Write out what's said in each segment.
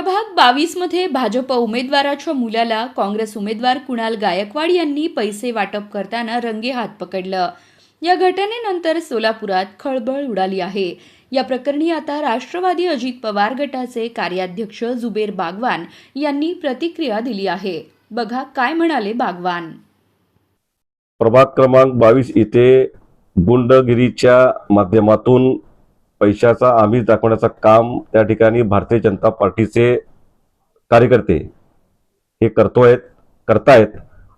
प्रभाग बावीसमध्ये भाजप उमेदवाराच्या मुलाला काँग्रेस उमेदवार कुणाल गायकवाड यांनी पैसे वाटप करताना रंगे हात पकडलं. या घटनेनंतर सोलापुरात खळबळ उडाली आहे. या प्रकरणी आता राष्ट्रवादी अजित पवार गटाचे कार्याध्यक्ष जुबेर बागवान यांनी प्रतिक्रिया दिली आहे. बघा काय म्हणाले बागवान. प्रभाग क्रमांक बावीस इथे गुंडगिरीच्या माध्यमातून पैशाचा आमिष दाखवण्याचं काम त्या ठिकाणी भारतीय जनता पार्टीचे कार्यकर्ते हे करतोयत करतायत.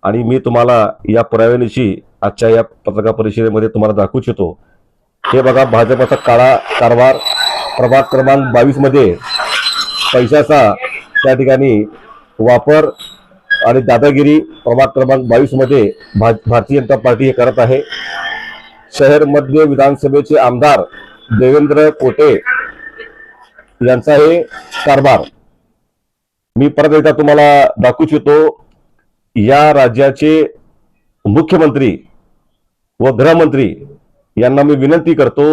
आणि मी तुम्हाला या पुराव्यानिशी आजच्या या पत्रकार परिषदेमध्ये तुम्हाला दाखवू इच्छितो हे बघा भाजपचा काळा कारभार प्रभाग क्रमांक बावीसमध्ये पैशाचा त्या ठिकाणी वापर आणि दादागिरी प्रभाग क्रमांक बावीसमध्ये भा भारतीय जनता पार्टी हे करत आहे. शहर मध्य विधानसभेचे आमदार देवेंद्र कोटे यांचा हे कारभार. मी परत एकदा तुम्हाला दाखवू इच्छितो या राज्याचे मुख्यमंत्री व गृहमंत्री यांना मी विनंती करतो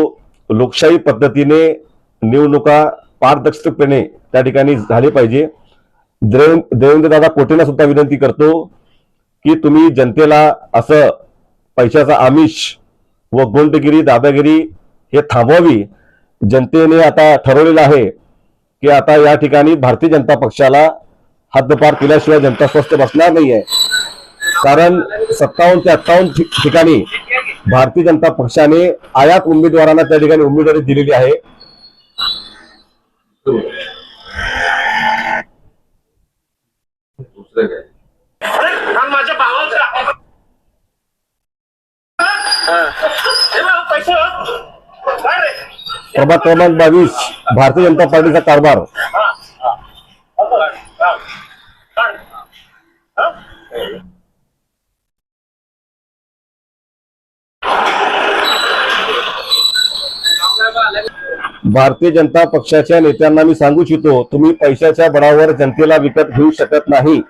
लोकशाही पद्धतीने निवडणुका पारदर्शकपणे त्या ठिकाणी झाले पाहिजे. देवेंद्र दादा कोटेला सुद्धा विनंती करतो की तुम्ही जनतेला असं पैशाचा आमिष व गोंडगिरी दादागिरी हे थांबवावी. जनतेने आता ठरवलेलं आहे की आता या ठिकाणी भारतीय जनता पक्षाला हद्दपार केल्याशिवाय जनता स्वस्थ बसणार नाहीये. कारण सत्तावन्न ते अठ्ठावन्न ठिकाणी भारतीय जनता पक्षाने आयात उमेदवारांना त्या ठिकाणी उमेदवारी दिलेली आहे. दुसरं काय? अरे हा माझ्या प्रभाग क्रमांक बावीस भारतीय जनता पार्टीचा कारभार. भारतीय जनता पक्षाच्या नेत्यांना मी सांगू इच्छितो तुम्ही पैशाच्या बळावर जनतेला विकत घेऊ शकत नाही.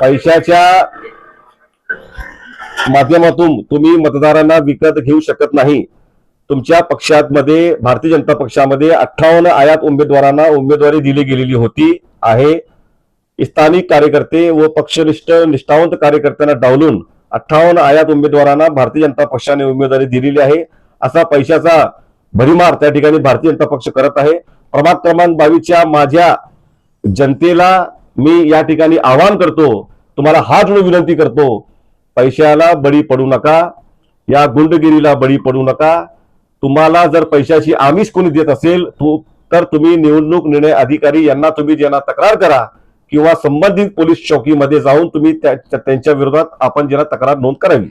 पैशाच्या माध्यमातून तुम्ही मतदारांना विकत घेऊ शकत नाही. तुमच्या पक्षामध्ये भारतीय जनता पक्षामध्ये अठ्ठावन्न आयात उमेदवारांना उमेदवारी दिली गेलेली होती आहे. स्थानिक कार्यकर्ते व पक्षनिष्ठ निष्ठावंत कार्यकर्त्यांना डावलून अठ्ठावन्न आयात उमेदवारांना भारतीय जनता पक्षाने उमेदवारी दिलेली आहे. असा पैशाचा भरीमार त्या ठिकाणी भारतीय जनता पक्ष करत आहे. प्रभाग क्रमांक बावीसच्या माझ्या जनतेला मी या ठिकाणी आवाहन करतो तुम्हाला हात विनंती करतो पैशाला बळी पडू नका. या गुंडगिरीला बळी पडू नका. तुम्हाला जर पैशाची आमिष कोणी देत असेल तू तर तुम्ही निवडणूक निर्णय अधिकारी यांना तुम्ही ज्यांना तक्रार करा किंवा संबंधित पोलीस चौकीमध्ये जाऊन तुम्ही त्या- त्यांच्या विरोधात आपण ज्यांना तक्रार नोंद करावी.